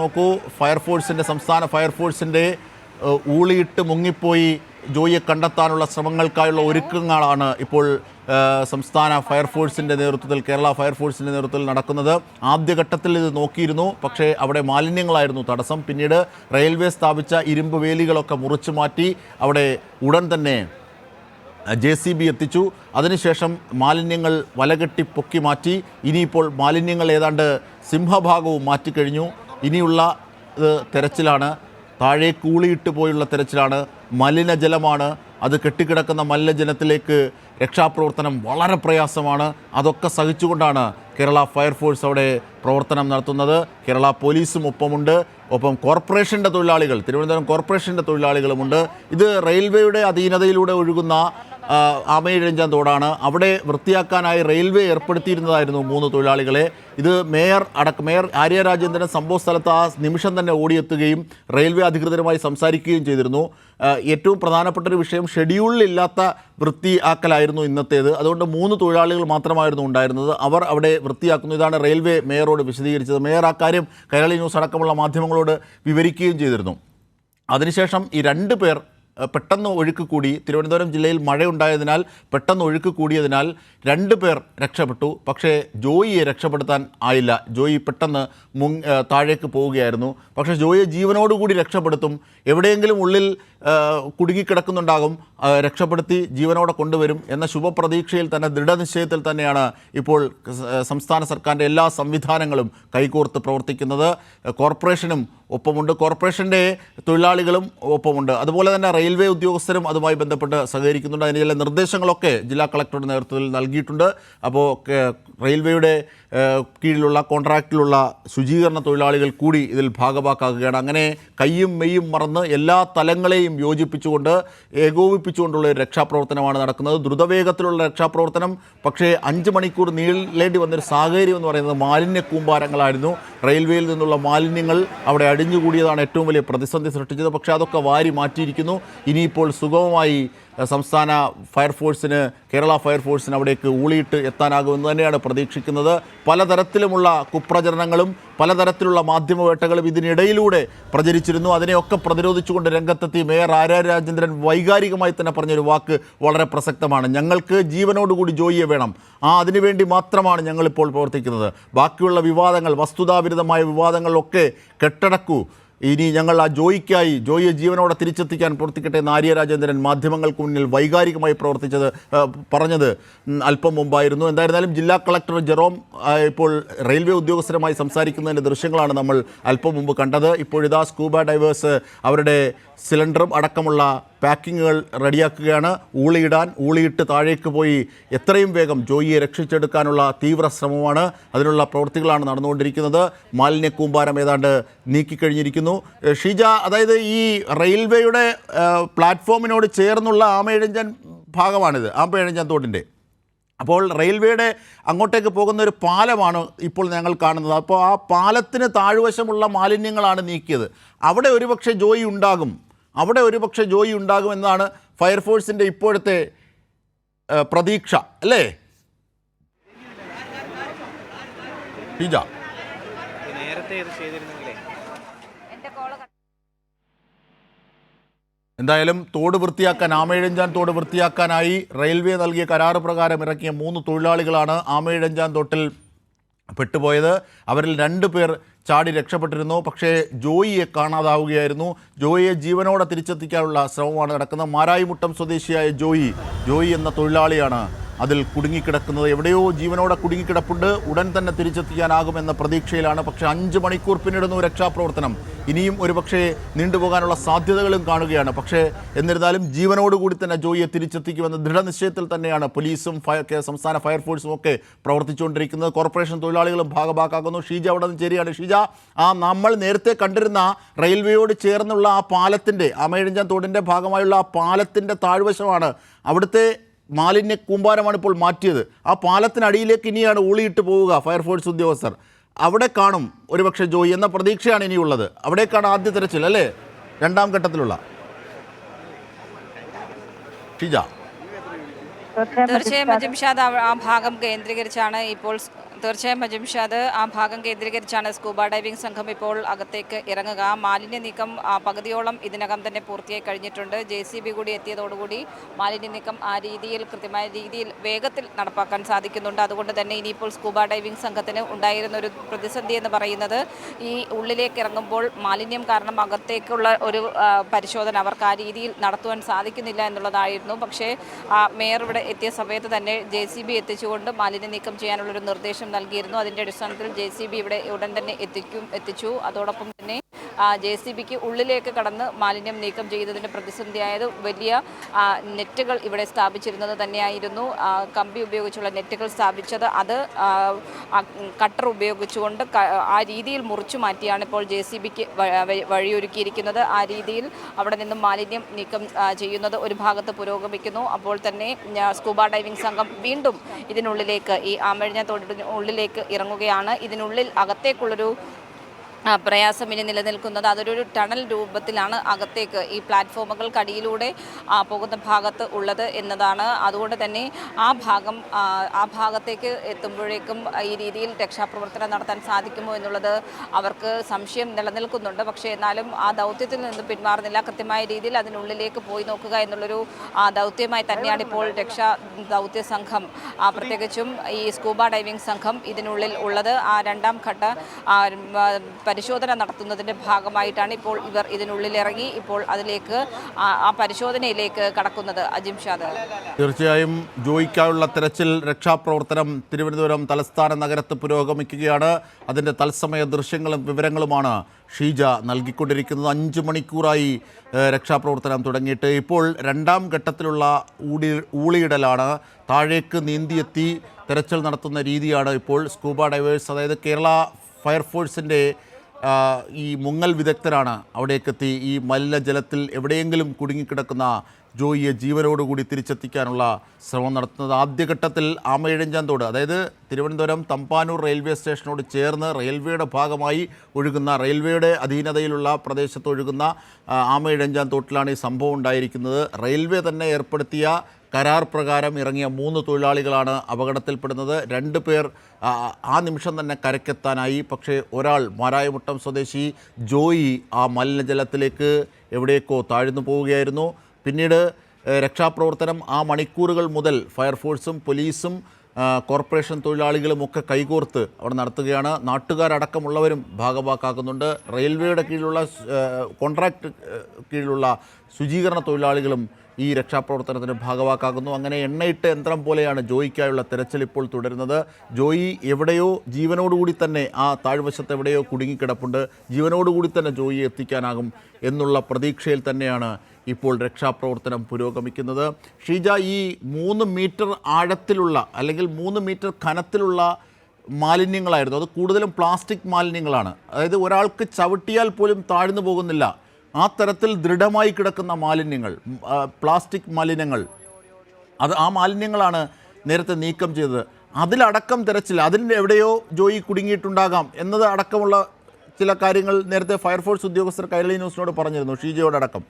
നോക്കൂ ഫയർഫോഴ്സിന്റെ സംസ്ഥാന ഫയർഫോഴ്സിന്റെ ഊളിയിട്ട് മുങ്ങിപ്പോയി ജോയിയെ കണ്ടെത്താനുള്ള ശ്രമങ്ങൾക്കായുള്ള ഒരുക്കങ്ങളാണ് ഇപ്പോൾ സംസ്ഥാന ഫയർഫോഴ്സിന്റെ നേതൃത്വത്തിൽ കേരള ഫയർഫോഴ്സിന്റെ നേതൃത്വത്തിൽ നടക്കുന്നത്. ആദ്യഘട്ടത്തിൽ ഇത് നോക്കിയിരുന്നു പക്ഷേ അവിടെ മാലിന്യങ്ങളായിരുന്നു തടസ്സം. പിന്നീട് റെയിൽവേ സ്ഥാപിച്ച ഇരുമ്പ് വേലികളൊക്കെ മുറിച്ചു മാറ്റി അവിടെ ഉടൻ തന്നെ ജെ സി ബി എത്തിച്ചു. അതിനുശേഷം മാലിന്യങ്ങൾ വലകെട്ടി പൊക്കി മാറ്റി. ഇനിയിപ്പോൾ മാലിന്യങ്ങൾ ഏതാണ്ട് സിംഹഭാഗവും മാറ്റിക്കഴിഞ്ഞു. ഇനിയുള്ള തെരച്ചിലാണ്. താഴെ കൂളിയിട്ട് പോയുള്ള തെരച്ചിലാണ്. മലിനജലമാണ് അത് കെട്ടിക്കിടക്കുന്ന മലിനജലത്തിലേക്ക് രക്ഷാപ്രവർത്തനം വളരെ പ്രയാസമാണ്. അതൊക്കെ സഹിച്ചുകൊണ്ടാണ് കേരള ഫയർഫോഴ്സ് അവിടെ പ്രവർത്തനം നടത്തുന്നത്. കേരള പോലീസും ഒപ്പമുണ്ട്. ഒപ്പം കോർപ്പറേഷന്റെ തൊഴിലാളികൾ തിരുവനന്തപുരം കോർപ്പറേഷന്റെ തൊഴിലാളികളുമുണ്ട്. ഇത് റെയിൽവേയുടെ അധീനതയിലൂടെ ഒഴുകുന്ന ആമയിഴഞ്ചാൻ തോടാണ്. അവിടെ വൃത്തിയാക്കാനായി റെയിൽവേ ഏർപ്പെടുത്തിയിരുന്നതായിരുന്നു മൂന്ന് തൊഴിലാളികളെ. ഇത് മേയർ അടക്കം മേയർ ആര്യ രാജേന്ദ്രൻ സംഭവ സ്ഥലത്ത് ആ നിമിഷം തന്നെ ഓടിയെത്തുകയും റെയിൽവേ അധികൃതരുമായി സംസാരിക്കുകയും ചെയ്തിരുന്നു. ഏറ്റവും പ്രധാനപ്പെട്ട ഒരു വിഷയം ഷെഡ്യൂളിലില്ലാത്ത വൃത്തിയാക്കലായിരുന്നു ഇന്നത്തേത്. അതുകൊണ്ട് മൂന്ന് തൊഴിലാളികൾ മാത്രമായിരുന്നു ഉണ്ടായിരുന്നത്. അവർ അവിടെ വൃത്തിയാക്കുന്നു. ഇതാണ് റെയിൽവേ മേയറോട് വിശദീകരിച്ചത്. മേയർ ആ കാര്യം കൈരളി ന്യൂസ് അടക്കമുള്ള മാധ്യമങ്ങളോട് വിവരിക്കുകയും ചെയ്തിരുന്നു. അതിനുശേഷം ഈ രണ്ട് പേർ പെട്ടെന്ന് ഒഴുക്ക് കൂടി. തിരുവനന്തപുരം ജില്ലയിൽ മഴയുണ്ടായതിനാൽ പെട്ടെന്ന് ഒഴുക്ക് കൂടിയതിനാൽ രണ്ട് പേർ രക്ഷപ്പെട്ടു. പക്ഷേ ജോയിയെ രക്ഷപ്പെടുത്താൻ ആയില്ല. ജോയി പെട്ടെന്ന് മുങ് താഴേക്ക് പോവുകയായിരുന്നു. പക്ഷേ ജോയിയെ ജീവനോടുകൂടി രക്ഷപ്പെടുത്തും. എവിടെയെങ്കിലും ഉള്ളിൽ കുടുങ്ങിക്കിടക്കുന്നുണ്ടാകും. രക്ഷപ്പെടുത്തി ജീവനോടെ കൊണ്ടുവരും എന്ന ശുഭപ്രതീക്ഷയിൽ തന്നെ ദൃഢനിശ്ചയത്തിൽ തന്നെയാണ് ഇപ്പോൾ സംസ്ഥാന സർക്കാരിന്റെ എല്ലാ സംവിധാനങ്ങളും കൈകോർത്ത് പ്രവർത്തിക്കുന്നത്. കോർപ്പറേഷനും ഒപ്പമുണ്ട്. കോർപ്പറേഷന്റെ തൊഴിലാളികളും ഒപ്പമുണ്ട്. അതുപോലെ തന്നെ റെയിൽവേ ഉദ്യോഗസ്ഥരും അതുമായി ബന്ധപ്പെട്ട് സഹകരിക്കുന്നുണ്ട്. അതിന് ചില നിർദ്ദേശങ്ങളൊക്കെ ജില്ലാ കളക്ടറുടെ നേതൃത്വത്തിൽ നൽകിയിട്ടുണ്ട്. അപ്പോൾ റെയിൽവേയുടെ കീഴിലുള്ള കോൺട്രാക്റ്റിലുള്ള ശുചീകരണ തൊഴിലാളികൾ കൂടി ഇതിൽ ഭാഗമാക്കുകയാണ് അങ്ങനെ കയ്യും മെയ്യും മറന്ന് എല്ലാ തലങ്ങളെയും യോജിപ്പിച്ചുകൊണ്ട് ഏകോപിപ്പിച്ചുകൊണ്ടുള്ള ഒരു രക്ഷാപ്രവർത്തനമാണ് നടക്കുന്നത്. ദ്രുതവേഗത്തിലുള്ള രക്ഷാപ്രവർത്തനം. പക്ഷേ അഞ്ച് മണിക്കൂർ നീളേണ്ടി വന്നൊരു സാഹചര്യം എന്ന് പറയുന്നത് മാലിന്യ കൂമ്പാരങ്ങളായിരുന്നു. റെയിൽവേയിൽ നിന്നുള്ള മാലിന്യങ്ങൾ അവിടെ അടിഞ്ഞുകൂടിയതാണ് ഏറ്റവും വലിയ പ്രതിസന്ധി സൃഷ്ടിച്ചത്. പക്ഷേ അതൊക്കെ വാരി മാറ്റിയിരിക്കുന്നു. ഇനിയിപ്പോൾ സുഗമമായി സംസ്ഥാന ഫയർഫോഴ്സിന് കേരള ഫയർഫോഴ്സിന് അവിടേക്ക് ഊളിയിട്ട് എത്താനാകുമെന്ന് തന്നെയാണ് പ്രതീക്ഷിക്കുന്നത്. പലതരത്തിലുമുള്ള കുപ്രചരണങ്ങളും പലതരത്തിലുള്ള മാധ്യമവേട്ടകളും ഇതിനിടയിലൂടെ പ്രചരിച്ചിരുന്നു. അതിനെയൊക്കെ പ്രതിരോധിച്ചുകൊണ്ട് രംഗത്തെത്തി മേയർ ആര്യ രാജേന്ദ്രൻ വൈകാരികമായി തന്നെ പറഞ്ഞൊരു വാക്ക് വളരെ പ്രസക്തമാണ്. ഞങ്ങൾക്ക് ജീവനോടുകൂടി ജോയിയെ വേണം. ആ അതിനുവേണ്ടി മാത്രമാണ് ഞങ്ങളിപ്പോൾ പ്രവർത്തിക്കുന്നത്. ബാക്കിയുള്ള വിവാദങ്ങൾ വസ്തുതാവിരുദ്ധമായ വിവാദങ്ങളൊക്കെ കെട്ടടക്കൂ. ഇനി ഞങ്ങൾ ആ ജോയിക്കായി ജോയിയെ ജീവനോടെ തിരിച്ചെത്തിക്കാൻ പ്രവർത്തിക്കട്ടെ എന്ന് ആര്യ രാജേന്ദ്രൻ മാധ്യമങ്ങൾക്ക് മുന്നിൽ വൈകാരികമായി പ്രവർത്തിച്ചത് പറഞ്ഞത് അല്പം മുമ്പായിരുന്നു. എന്തായിരുന്നാലും ജില്ലാ കളക്ടർ ജെറോം ഇപ്പോൾ റെയിൽവേ ഉദ്യോഗസ്ഥരുമായി സംസാരിക്കുന്നതിന്റെ ദൃശ്യങ്ങളാണ് നമ്മൾ അല്പം മുമ്പ് കണ്ടത്. ഇപ്പോഴിതാ സ്കൂബ ഡൈവേഴ്സ് അവരുടെ സിലിണ്ടറും അടക്കമുള്ള പാക്കിങ്ങുകൾ റെഡിയാക്കുകയാണ്. ഊളിയിടാൻ ഊളിയിട്ട് താഴേക്ക് പോയി എത്രയും വേഗം ജോയിയെ രക്ഷിച്ചെടുക്കാനുള്ള തീവ്ര ശ്രമമാണ്. അതിനുള്ള പ്രവൃത്തികളാണ് നടന്നുകൊണ്ടിരിക്കുന്നത്. മാലിന്യ കൂമ്പാരം ഏതാണ്ട് നീക്കിക്കഴിഞ്ഞിരിക്കുന്നു. ഷീജ അതായത് ഈ റെയിൽവേയുടെ പ്ലാറ്റ്ഫോമിനോട് ചേർന്നുള്ള ആമയിഴഞ്ചൻ ഭാഗമാണിത് ആമ്പഴഞ്ചൻ തോട്ടിന്റെ. അപ്പോൾ റെയിൽവേയുടെ അങ്ങോട്ടേക്ക് പോകുന്ന ഒരു പാലമാണ് ഇപ്പോൾ ഞങ്ങൾ കാണുന്നത്. അപ്പോൾ ആ പാലത്തിന് താഴ്വശമുള്ള മാലിന്യങ്ങളാണ് നീക്കിയത്. അവിടെ ഒരുപക്ഷെ ജോയി ഉണ്ടാകും. അവിടെ ഒരുപക്ഷെ ജോയി ഉണ്ടാകുമെന്നാണ് ഫയർഫോഴ്സിന്റെ ഇപ്പോഴത്തെ പ്രതീക്ഷ അല്ലേ? ഷീജ നേരത്തെ ഇത് ചെയ്തിരുന്നെങ്കിലേ. എന്തായാലും തോട് വൃത്തിയാക്കാൻ ആമേഴഞ്ചാൻ തോട് വൃത്തിയാക്കാനായി റെയിൽവേ നൽകിയ കരാറ് പ്രകാരം ഇറക്കിയ മൂന്ന് തൊഴിലാളികളാണ് ആമേഴഞ്ചാൻ തോട്ടിൽ പെട്ടുപോയത്. അവരിൽ രണ്ട് പേർ ചാടി രക്ഷപ്പെട്ടിരുന്നു. പക്ഷേ ജോയിയെ കാണാതാവുകയായിരുന്നു. ജോയിയെ ജീവനോടെ തിരിച്ചെത്തിക്കാനുള്ള ശ്രമമാണ് നടക്കുന്നത്. മാരായിമുട്ടം സ്വദേശിയായ ജോയി ജോയി എന്ന തൊഴിലാളിയാണ്. അതിൽ കുടുങ്ങിക്കിടക്കുന്നത് എവിടെയോ ജീവനോടെ കുടുങ്ങിക്കിടപ്പുണ്ട്. ഉടൻ തന്നെ തിരിച്ചെത്തിക്കാനാകുമെന്ന പ്രതീക്ഷയിലാണ്. പക്ഷേ അഞ്ച് മണിക്കൂർ പിന്നിടുന്നു രക്ഷാപ്രവർത്തനം. ഇനിയും ഒരുപക്ഷേ നീണ്ടുപോകാനുള്ള സാധ്യതകളും കാണുകയാണ്. പക്ഷേ എന്നിരുന്നാലും ജീവനോടുകൂടി തന്നെ ജോയിയെ തിരിച്ചെത്തിക്കുമെന്ന ദൃഢനിശ്ചയത്തിൽ തന്നെയാണ് പോലീസും ഫയർ സംസ്ഥാന ഫയർഫോഴ്സും ഒക്കെ പ്രവർത്തിച്ചുകൊണ്ടിരിക്കുന്നത്. കോർപ്പറേഷൻ തൊഴിലാളികളും ഭാഗഭാക്കാക്കുന്നു. ഷീജ അവിടെ നിന്ന് ചേരുകയാണ്. ഷീജ ആ നമ്മൾ നേരത്തെ കണ്ടിരുന്ന റെയിൽവേയോട് ചേർന്നുള്ള ആ പാലത്തിന്റെ അമേഴഞ്ചാൻ തോടിന്റെ ഭാഗമായുള്ള ആ പാലത്തിന്റെ താഴ്വശമാണ് അവിടുത്തെ മാലിന്യ കൂമ്പാരമാണ് ഇപ്പോൾ മാറ്റിയത്. ആ പാലത്തിനടിയിലേക്ക് ഇനിയാണ് ഊളിയിട്ട് പോവുക ഫയർഫോഴ്സ് ഉദ്യോഗസ്ഥർ. അവിടെ കാണും ഒരുപക്ഷെ ജോയി എന്ന പ്രതീക്ഷയാണ് ഇനിയുള്ളത്. അവിടേക്കാണ് ആദ്യ തിരച്ചിൽ അല്ലേ? രണ്ടാം ഘട്ടത്തിലുള്ള. ഷിജ. തീർച്ചയായും ജിംഷാദ് ആ- ഭാഗം കേന്ദ്രീകരിച്ചാണ് ഇപ്പോൾ തീർച്ചയായും മജിംഷാദ് ആ ഭാഗം കേന്ദ്രീകരിച്ചാണ് സ്കൂബ ഡൈവിംഗ് സംഘം ഇപ്പോൾ അകത്തേക്ക് ഇറങ്ങുക. മാലിന്യ നീക്കം പകുതിയോളം ഇതിനകം തന്നെ പൂർത്തിയായി കഴിഞ്ഞിട്ടുണ്ട്. ജെ സി ബി കൂടി എത്തിയതോടുകൂടി മാലിന്യ നീക്കം ആ രീതിയിൽ കൃത്യമായ രീതിയിൽ വേഗത്തിൽ നടപ്പാക്കാൻ സാധിക്കുന്നുണ്ട്. അതുകൊണ്ട് തന്നെ ഇനിയിപ്പോൾ സ്കൂബ ഡൈവിംഗ് സംഘത്തിന് ഉണ്ടായിരുന്ന ഒരു പ്രതിസന്ധി എന്ന് പറയുന്നത് ഈ ഉള്ളിലേക്ക് ഇറങ്ങുമ്പോൾ മാലിന്യം കാരണം അകത്തേക്കുള്ള ഒരു പരിശോധന അവർക്ക് ആ രീതിയിൽ നടത്തുവാൻ സാധിക്കുന്നില്ല എന്നുള്ളതായിരുന്നു. പക്ഷേ ആ, മേയർ ഇവിടെ എത്തിയ സമയത്ത് തന്നെ ജെ സി ബി എത്തിച്ചുകൊണ്ട് മാലിന്യ നീക്കം ചെയ്യാനുള്ളൊരു നിർദ്ദേശം നൽകിയിരുന്നു. അതിന്റെ അടിസ്ഥാനത്തിൽ ജെ ഇവിടെ ഉടൻ തന്നെ എത്തിക്കും എത്തിച്ചു. അതോടൊപ്പം തന്നെ ജെ സി ബിക്ക് ഉള്ളിലേക്ക് കടന്ന് മാലിന്യം നീക്കം ചെയ്തതിന്റെ പ്രതിസന്ധിയായത് വലിയ നെറ്റുകൾ ഇവിടെ സ്ഥാപിച്ചിരുന്നത് തന്നെയായിരുന്നു. കമ്പി ഉപയോഗിച്ചുള്ള നെറ്റുകൾ സ്ഥാപിച്ചത് അത് കട്ടർ ഉപയോഗിച്ചുകൊണ്ട് ആ രീതിയിൽ മുറിച്ചു മാറ്റിയാണ് ഇപ്പോൾ ജെ സി ബിക്ക് വഴിയൊരുക്കിയിരിക്കുന്നത്. ആ രീതിയിൽ അവിടെ നിന്നും മാലിന്യം നീക്കം ചെയ്യുന്നത് ഒരു ഭാഗത്ത് പുരോഗമിക്കുന്നു. അപ്പോൾ തന്നെ സ്കൂബ ഡൈവിംഗ് സംഘം വീണ്ടും ഇതിനുള്ളിലേക്ക് ഈ ആമഴിഞ്ഞ തോടിന് ഉള്ളിലേക്ക് ഇറങ്ങുകയാണ്. ഇതിനുള്ളിൽ അകത്തേക്കുള്ളൊരു പ്രയാസം ഇനി നിലനിൽക്കുന്നത് അതൊരു ടണൽ രൂപത്തിലാണ് അകത്തേക്ക് ഈ പ്ലാറ്റ്ഫോമുകൾ കടിയിലൂടെ പോകുന്ന ഭാഗത്ത് ഉള്ളത് എന്നതാണ്. അതുകൊണ്ട് തന്നെ ആ ഭാഗം ആ, ഭാഗത്തേക്ക് എത്തുമ്പോഴേക്കും ഈ രീതിയിൽ രക്ഷാപ്രവർത്തനം നടത്താൻ സാധിക്കുമോ എന്നുള്ളത് അവർക്ക് സംശയം നിലനിൽക്കുന്നുണ്ട്. പക്ഷേ എന്നാലും ആ ദൗത്യത്തിൽ നിന്ന് പിന്മാറുന്നില്ല. കൃത്യമായ രീതിയിൽ അതിനുള്ളിലേക്ക് പോയി നോക്കുക എന്നുള്ളൊരു ദൗത്യമായി തന്നെയാണ് ഇപ്പോൾ രക്ഷാ ദൗത്യ സംഘം പ്രത്യേകിച്ചും ഈ സ്കൂബ ഡൈവിംഗ് സംഘം ഇതിനുള്ളിൽ ഉള്ളത്. ആ രണ്ടാം ഘട്ട പരിശോധന നടത്തുന്നതിന്റെ ഭാഗമായിട്ടാണ് ഇപ്പോൾ ഇവർ ഇതിനുള്ളിൽ ഇറങ്ങി ഇപ്പോൾ അതിലേക്ക് ആ പരിശോധനയിലേക്ക് കടക്കുന്നത്. അജിം ഷാദ് തീർച്ചയായും ജോയിക്കായുള്ള തെരച്ചിൽ രക്ഷാപ്രവർത്തനം തിരുവനന്തപുരം തലസ്ഥാന നഗരത്ത് പുരോഗമിക്കുകയാണ്. അതിന്റെ തത്സമയ ദൃശ്യങ്ങളും വിവരങ്ങളുമാണ് ഷീജ നൽകിക്കൊണ്ടിരിക്കുന്നത്. അഞ്ച് മണിക്കൂറായി രക്ഷാപ്രവർത്തനം തുടങ്ങിയിട്ട് ഇപ്പോൾ രണ്ടാം ഘട്ടത്തിലുള്ള ഊടി ഊളിയിടലാണ് താഴേക്ക് നീന്തിയെത്തി തെരച്ചിൽ നടത്തുന്ന രീതിയാണ് ഇപ്പോൾ സ്കൂബ ഡൈവേഴ്സ്. അതായത് കേരള ഫയർഫോഴ്സിന്റെ ഈ മുങ്ങൽ വിദഗ്ധരാണ് അവിടേക്കെത്തി ഈ മലിനജലത്തിൽ എവിടെയെങ്കിലും കുടുങ്ങിക്കിടക്കുന്ന ജോയിയെ ജീവനോടുകൂടി തിരിച്ചെത്തിക്കാനുള്ള ശ്രമം നടത്തുന്നത് ആദ്യഘട്ടത്തിൽ ആമയിഴഞ്ചാന്തോട് അതായത് തിരുവനന്തപുരം തമ്പാനൂർ റെയിൽവേ സ്റ്റേഷനോട് ചേർന്ന് റെയിൽവേയുടെ ഭാഗമായി ഒഴുകുന്ന റെയിൽവേയുടെ അധീനതയിലുള്ള പ്രദേശത്ത് ഒഴുകുന്ന ആ, ഈ സംഭവം ഉണ്ടായിരിക്കുന്നത്. റെയിൽവേ തന്നെ ഏർപ്പെടുത്തിയ കരാർ പ്രകാരം ഇറങ്ങിയ മൂന്ന് തൊഴിലാളികളാണ് അപകടത്തിൽപ്പെടുന്നത്. രണ്ട് പേർ ആ, നിമിഷം തന്നെ കരക്കെത്താനായി പക്ഷേ ഒരാൾ മാരായമുട്ടം സ്വദേശി ജോയി ആ മലിനജലത്തിലേക്ക് എവിടേക്കോ താഴ്ന്നു പോവുകയായിരുന്നു. പിന്നീട് രക്ഷാപ്രവർത്തനം ആ മണിക്കൂറുകൾ മുതൽ ഫയർഫോഴ്സും പോലീസും കോർപ്പറേഷൻ തൊഴിലാളികളും ഒക്കെ കൈകോർത്ത് അവിടെ നടത്തുകയാണ്. നാട്ടുകാരടക്കമുള്ളവരും ഭാഗവാക്കാക്കുന്നുണ്ട്. റെയിൽവേയുടെ കീഴിലുള്ള കോൺട്രാക്ട് കീഴിലുള്ള ശുചീകരണ തൊഴിലാളികളും ഈ രക്ഷാപ്രവർത്തനത്തിന് ഭാഗവാക്കാകുന്നു. അങ്ങനെ എണ്ണയിട്ട് യന്ത്രം പോലെയാണ് ജോയിക്കായുള്ള തെരച്ചിൽ ഇപ്പോൾ തുടരുന്നത്. ജോയി എവിടെയോ ജീവനോടുകൂടി തന്നെ ആ താഴ്വശത്ത് എവിടെയോ കുടുങ്ങിക്കിടപ്പുണ്ട്. ജീവനോടുകൂടി തന്നെ ജോയിയെ എത്തിക്കാനാകും എന്നുള്ള പ്രതീക്ഷയിൽ തന്നെയാണ് ഇപ്പോൾ രക്ഷാപ്രവർത്തനം പുരോഗമിക്കുന്നത്. ഷീജ ഈ മൂന്ന് മീറ്റർ ആഴത്തിലുള്ള അല്ലെങ്കിൽ മൂന്ന് മീറ്റർ കനത്തിലുള്ള മാലിന്യങ്ങളായിരുന്നു. അത് കൂടുതലും പ്ലാസ്റ്റിക് മാലിന്യങ്ങളാണ്. അതായത് ഒരാൾക്ക് ചവിട്ടിയാൽ പോലും താഴ്ന്നു പോകുന്നില്ല. ആ തരത്തിൽ ദൃഢമായി കിടക്കുന്ന മാലിന്യങ്ങൾ പ്ലാസ്റ്റിക് മാലിന്യങ്ങൾ. അത് ആ മാലിന്യങ്ങളാണ് നേരത്തെ നീക്കം ചെയ്തത്. അതിലടക്കം തിരച്ചിൽ അതിന് എവിടെയോ ജോയി കുടുങ്ങിയിട്ടുണ്ടാകാം എന്നത് അടക്കമുള്ള ചില കാര്യങ്ങൾ നേരത്തെ ഫയർഫോഴ്സ് ഉദ്യോഗസ്ഥർ കൈരളി ന്യൂസിനോട് പറഞ്ഞിരുന്നു ഷീജയോടക്കം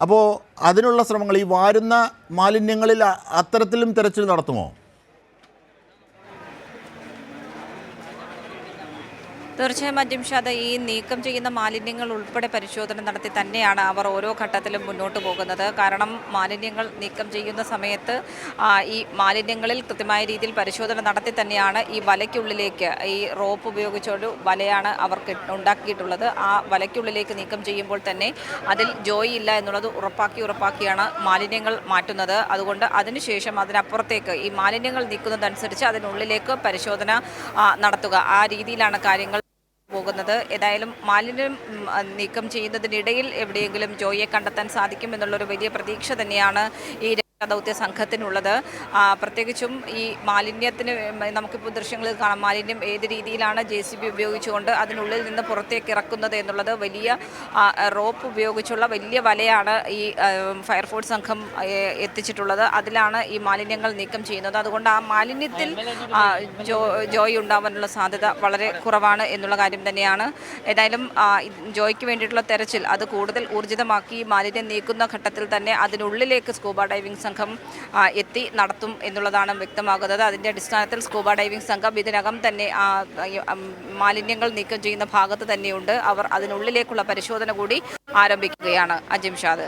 അപ്പോൾ അതിനുള്ള ശ്രമങ്ങൾ ഈ വാരുന്ന മാലിന്യങ്ങളിൽ അത്തരത്തിലും തിരച്ചിൽ നടത്തുമോ? തീർച്ചയായും അജിംഷാദ് ഈ നീക്കം ചെയ്യുന്ന മാലിന്യങ്ങൾ ഉൾപ്പെടെ പരിശോധന നടത്തി തന്നെയാണ് അവർ ഓരോ ഘട്ടത്തിലും മുന്നോട്ട് പോകുന്നത്. കാരണം മാലിന്യങ്ങൾ നീക്കം ചെയ്യുന്ന സമയത്ത് ഈ മാലിന്യങ്ങളിൽ കൃത്യമായ രീതിയിൽ പരിശോധന നടത്തി തന്നെയാണ് ഈ വലയ്ക്കുള്ളിലേക്ക് ഈ റോപ്പ് ഉപയോഗിച്ചൊരു വലയാണ് അവർക്ക് ഉണ്ടാക്കിയിട്ടുള്ളത്. ആ വലയ്ക്കുള്ളിലേക്ക് നീക്കം ചെയ്യുമ്പോൾ തന്നെ അതിൽ ജോയി ഇല്ല എന്നുള്ളത് ഉറപ്പാക്കി ഉറപ്പാക്കിയാണ് മാലിന്യങ്ങൾ മാറ്റുന്നത്. അതുകൊണ്ട് അതിനുശേഷം അതിനപ്പുറത്തേക്ക് ഈ മാലിന്യങ്ങൾ നീക്കുന്നതനുസരിച്ച് അതിനുള്ളിലേക്ക് പരിശോധന നടത്തുക. ആ രീതിയിലാണ് കാര്യങ്ങൾ പോകുന്നത്. ഏതായാലും മാലിന്യം നീക്കം ചെയ്യുന്നതിനിടയിൽ എവിടെയെങ്കിലും ജോയിയെ കണ്ടെത്താൻ സാധിക്കും എന്നുള്ളൊരു വലിയ പ്രതീക്ഷ തന്നെയാണ് ഈ രക്ഷാദൗത്യ സംഘത്തിനുള്ളത്. പ്രത്യേകിച്ചും ഈ മാലിന്യത്തിന് നമുക്കിപ്പോൾ ദൃശ്യങ്ങളിൽ കാണാം. മാലിന്യം ഏത് രീതിയിലാണ് ജെ സി ബി ഉപയോഗിച്ചുകൊണ്ട് അതിനുള്ളിൽ നിന്ന് പുറത്തേക്ക് ഇറക്കുന്നത് എന്നുള്ളത് വലിയ റോപ്പ് ഉപയോഗിച്ചുള്ള വലിയ വലയാണ് ഈ ഫയർഫോഴ്സ് സംഘം എത്തിച്ചിട്ടുള്ളത്. അതിലാണ് ഈ മാലിന്യങ്ങൾ നീക്കം ചെയ്യുന്നത്. അതുകൊണ്ട് ആ മാലിന്യത്തിൽ ജോയ് ഉണ്ടാവാനുള്ള സാധ്യത വളരെ കുറവാണ് എന്നുള്ള കാര്യം തന്നെയാണ്. ഏതായാലും ജോയ്ക്ക് വേണ്ടിയിട്ടുള്ള തെരച്ചിൽ അത് കൂടുതൽ ഊർജിതമാക്കി മാലിന്യം നീക്കുന്ന ഘട്ടത്തിൽ തന്നെ അതിനുള്ളിലേക്ക് സ്കൂബ ഡൈവിംഗ് സംഘം എത്തി നടത്തും എന്നുള്ളതാണ് വ്യക്തമാകുന്നത്. അതിന്റെ അടിസ്ഥാനത്തിൽ സ്കൂബ ഡൈവിംഗ് സംഘം ഇതിനകം തന്നെ മാലിന്യങ്ങൾ നീക്കം ചെയ്യുന്ന ഭാഗത്ത് തന്നെയുണ്ട്. അവർ അതിനുള്ളിലേക്കുള്ള പരിശോധന കൂടി ആരംഭിക്കുകയാണ്. അജിംഷാദ്